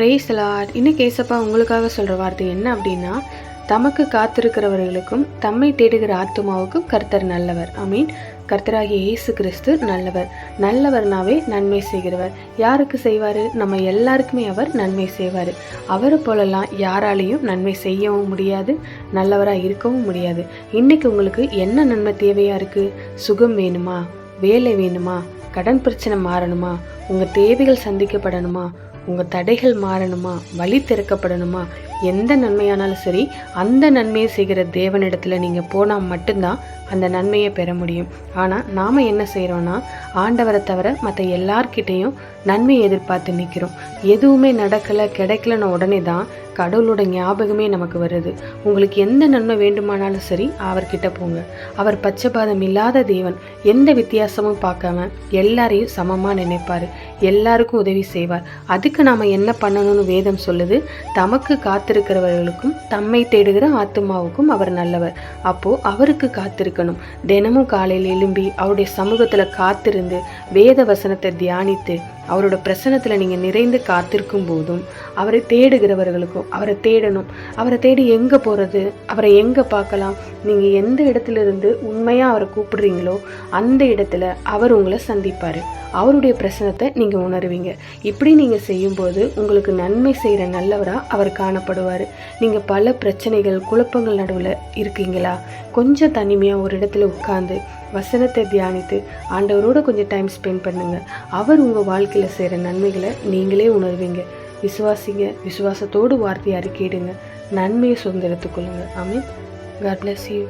Brace Lord இன்னைக்கு ஏசப்பா உங்களுக்காக சொல்கிற வார்த்தை என்ன அப்படின்னா தமக்கு காத்திருக்கிறவர்களுக்கும் தம்மை தேடுகிற ஆத்மாவுக்கும் கர்த்தர் நல்லவர். ஐ மீன் கர்த்தராகிய இயேசு கிறிஸ்து நல்லவர். நல்லவர்னாவே நன்மை செய்கிறவர். யாருக்கு செய்வார்? நம்ம எல்லாருக்குமே அவர் நன்மை செய்வார். அவரை போலலாம் யாராலையும் நன்மை செய்யவும் முடியாது நல்லவராக இருக்கவும் முடியாது. இன்னைக்கு உங்களுக்கு என்ன நன்மை தேவையாக இருக்குது சுகம் வேணுமா? வேலை வேணுமா? கடன் பிரச்சனை மாறணுமா? உங்கள் தேவைகள் சந்திக்கப்படணுமா? உங்கள் தடைகள் மாறணுமா? வழி திறக்கப்படணுமா? எந்த நன்மையானாலும் சரி அந்த நன்மையை செய்கிற தேவனிடத்தில் நீங்கள் போனால் மட்டும்தான் அந்த நன்மையை பெற முடியும். ஆனால் நாம் என்ன செய்கிறோன்னா ஆண்டவரை தவிர மற்ற எல்லார்கிட்டேயும் நன்மையை எதிர்பார்த்து நிற்கிறோம் எதுவுமே நடக்கலை கிடைக்கலன்னு உடனே தான் கடவுளோட ஞாபகமே நமக்கு வருது. உங்களுக்கு எந்த நன்மை வேண்டுமானாலும் சரி அவர்கிட்ட போங்க. அவர் பச்சைபாதம் இல்லாத தேவன் எந்த வித்தியாசமும் பார்க்காம எல்லாரையும் சமமாக நினைப்பார். எல்லாருக்கும் உதவி செய்வார். அதுக்கு நாம் என்ன பண்ணணும்னு வேதம் சொல்லுது? தமக்கு காத்திருக்கிறவர்களுக்கும் தம்மை தேடுகிற ஆத்துமாவுக்கும் அவர் நல்லவர். அப்போது அவருக்கு காத்திருக்கணும். தினமும் காலையில் எழும்பி அவருடைய சமூகத்தில் காத்திருந்து வேத வசனத்தை தியானித்து அவரோட பிரசனத்தில் நீங்கள் நிறைந்து காத்திருக்கும் போதும் அவரை தேடுகிறவர்களுக்கும் அவரை தேடணும். அவரை தேடி எங்கே போகிறது அவரை எங்கே பார்க்கலாம் நீங்கள் எந்த இடத்துல இருந்து உண்மையாக அவரை கூப்பிடுறீங்களோ அந்த இடத்துல அவர் உங்களை சந்திப்பார். அவருடைய பிரசனத்தை நீங்கள் உணருவீங்க. இப்படி நீங்கள் செய்யும்போது உங்களுக்கு நன்மை செய்கிற நல்லவராக அவர் காணப்படுவார். நீங்கள் பல பிரச்சனைகள் குழப்பங்கள் நடுவில் இருக்கீங்களா? கொஞ்சம் தனிமையாக ஒரு இடத்துல உட்காந்து வசனத்தை தியானித்து ஆண்டவரோட கொஞ்சம் டைம் ஸ்பெண்ட் பண்ணுங்கள் அவர் உங்கள் வாழ்க்கையில் செய்கிற நன்மைகளை நீங்களே உணர்வீங்க. விசுவாசிங்க விசுவாசத்தோடு வார்த்தையை அறிக்கையிடுங்க. நன்மையை சுதந்திரத்துக்கொள்ளுங்க ஆமீன். God bless you